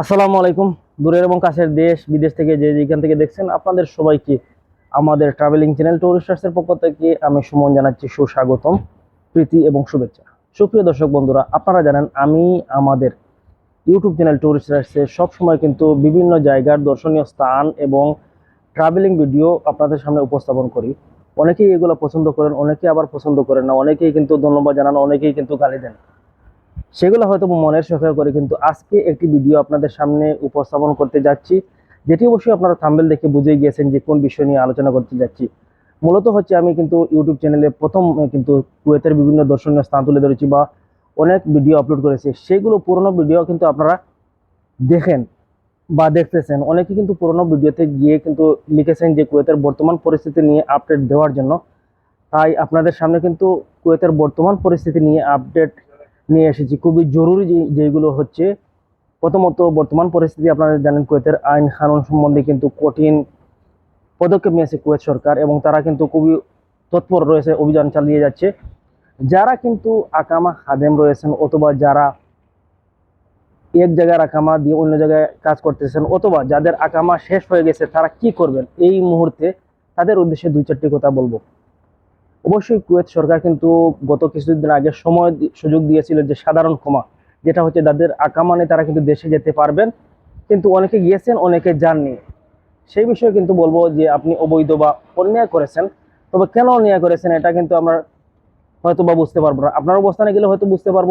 আসসালামু আলাইকুম। দূরের এবং কাছের দেশ, বিদেশ থেকে যে যেখান থেকে দেখছেন, আপনাদের সবাইকে আমাদের ট্রাভেলিং চ্যানেল টুরিস্টার্সের পক্ষ থেকে আমি সুমন জানাচ্ছি সুস্বাগতম, প্রীতি এবং শুভেচ্ছা। সুপ্রিয় দর্শক বন্ধুরা, আপনারা জানেন, আমি আমাদের ইউটিউব চ্যানেল টুরিস্টার্সে সবসময় কিন্তু বিভিন্ন জায়গার দর্শনীয় স্থান এবং ট্রাভেলিং ভিডিও আপনাদের সামনে উপস্থাপন করি। অনেকেই এগুলো পছন্দ করেন, অনেকেই আবার পছন্দ করেন না, অনেকেই কিন্তু ধন্যবাদ জানান, অনেকেই কিন্তু গালি দেন। সেগুলো হয়তো মনের শখে করে, কিন্তু আজকে একটি ভিডিও আপনাদের সামনে উপস্থাপন করতে যাচ্ছি, যেটি অবশ্যই আপনারা থাম্বেল দেখে বুঝে গিয়েছেন যে কোন বিষয় নিয়ে আলোচনা করতে যাচ্ছি। মূলত হচ্ছে আমি কিন্তু ইউটিউব চ্যানেলে প্রথম কিন্তু কুয়েতের বিভিন্ন দর্শনীয় স্থান তুলে ধরেছি বা অনেক ভিডিও আপলোড করেছি। সেগুলো পুরনো ভিডিও কিন্তু আপনারা দেখেন বা দেখতেছেন। অনেকে কিন্তু পুরনো ভিডিওতে গিয়ে কিন্তু লিখেছেন যে কুয়েতের বর্তমান পরিস্থিতি নিয়ে আপডেট দেওয়ার জন্য। তাই আপনাদের সামনে কিন্তু কুয়েতের বর্তমান পরিস্থিতি নিয়ে আপডেট নিয়ে এসেছি। খুবই জরুরি যেগুলো হচ্ছে, প্রথমত বর্তমান পরিস্থিতি আপনারা জানেন কুয়েতের আইন কানুন সম্বন্ধে কিন্তু কঠিন পদক্ষেপ নিয়েছে কুয়েত সরকার এবং তারা কিন্তু খুবই তৎপর রয়েছে, অভিযান চালিয়ে যাচ্ছে। যারা কিন্তু আকামা খাদেম রয়েছেন অথবা যারা এক জায়গায় আকামা দিয়ে অন্য জায়গায় কাজ করতেছেন অথবা যাদের আকামা শেষ হয়ে গেছে, তারা কি করবেন? এই মুহূর্তে তাদের উদ্দেশ্যে দুই চারটি কথা বলব। অবশ্যই কুয়েত সরকার কিন্তু গত কিছুদিন আগে সময় সুযোগ দিয়েছিল যে সাধারণ ক্ষমা, যেটা হচ্ছে যাদের আকামা নেই তারা কিন্তু দেশে যেতে পারবেন। কিন্তু অনেকে গিয়েছেন, অনেকে যাননি। সেই বিষয়ে কিন্তু বলব যে আপনি অবৈধ বা অন্যায় করেছেন। তবে কেন অন্যায় করেছেন এটা কিন্তু আমরা হয়তো বা বুঝতে পারব না। আপনার অবস্থানে গেলে হয়তো বুঝতে পারব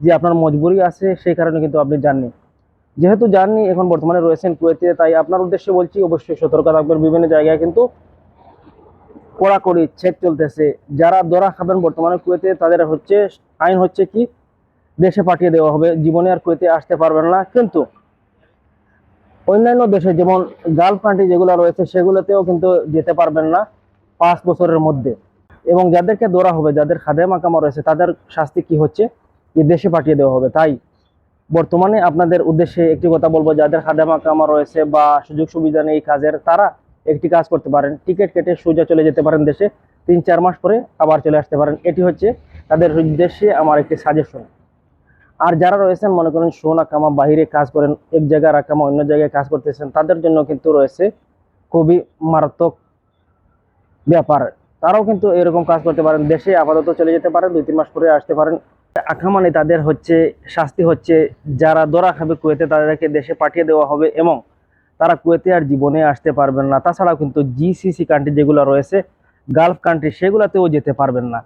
যে আপনার মজবুরি আছে, সেই কারণে কিন্তু আপনি যাননি। যেহেতু যাননি, এখন বর্তমানে রয়েছেন কুয়েতে, তাই আপনার উদ্দেশ্যে বলছি, অবশ্যই সতর্ক থাকবেন। বিভিন্ন জায়গায় কিন্তু কড়াকড়ি চেক চলতেছে। যারা দরা খাবেন বর্তমানে কুয়েতে, তাদের হচ্ছে আইন হচ্ছে কি, দেশে পাঠিয়ে দেওয়া হবে। জীবনে আর কুয়েতে আসতে পারবেন না। কিন্তু অন্যান্য দেশে যেমন গালফ কান্ট্রি যেগুলো রয়েছে, সেগুলোতেও কিন্তু যেতে পারবেন না পাঁচ বছরের মধ্যে। এবং যাদেরকে ধরা হবে, যাদের খাদে মাকামা রয়েছে, তাদের শাস্তি কি হচ্ছে? যে দেশে পাঠিয়ে দেওয়া হবে। তাই বর্তমানে আপনাদের উদ্দেশ্যে একটি কথা বলব, যাদের খাদে মাকামা রয়েছে বা সুযোগ সুবিধা নেই কাজের, তারা একটি কাজ করতে পারেন। টিকিট কেটে সোজা চলে যেতে পারেন দেশে। তিন, চার মাস পরে আবার চলে আসতে পারেন। এটি হচ্ছে তাদের উদ্দেশ্যে আমার একটি সাজেশন আর যারা রয়েছেন, মনে করেন সোনা কামা বাহিরে কাজ করেন, এক জায়গায় রাকামা অন্য জায়গায় কাজ করতেছেন, তাদের জন্য কিন্তু রয়েছে খুবই মারাত্মক ব্যাপার। তারাও কিন্তু এরকম কাজ করতে পারেন। দেশে আপাতত চলে যেতে পারেন, দুই, তিন মাস পরে আসতে পারেন। আখামানে তাদের হচ্ছে, শাস্তি হচ্ছে, যারা দরা খাবে কুয়েতে, তাদেরকে দেশে পাঠিয়ে দেওয়া হবে এবং তারা কুয়েতে আর জীবনে আসতে পারবেন না। তাছাড়াও কিন্তু জিসিসি কান্ট্রি যেগুলো রয়েছে গালফ কান্ট্রি সেগুলোতেও যেতে পারবেন না।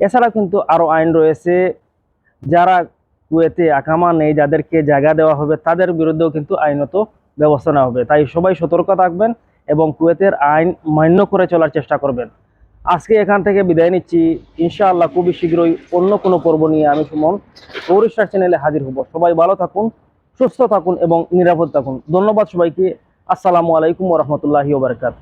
এছাড়াও কিন্তু আরও আইন রয়েছে, যারা কুয়েতে আকামা নেই, যাদেরকে জায়গা দেওয়া হবে, তাদের বিরুদ্ধেও কিন্তু আইনত ব্যবস্থা নেওয়া হবে। তাই সবাই সতর্ক থাকবেন এবং কুয়েতের আইন মান্য করে চলার চেষ্টা করবেন। আজকে এখান থেকে বিদায় নিচ্ছি। ইনশাআল্লাহ খুবই শীঘ্রই অন্য কোনো পর্ব নিয়ে আমি সুমন টুরিস্টার চ্যানেলে হাজির হব। সবাই ভালো থাকুন সুস্থ থাকুন এবং নিরাপদ থাকুন। ধন্যবাদ সবাইকে। আসসালামু আলাইকুম রহমতুল্লাহি ওবরকাত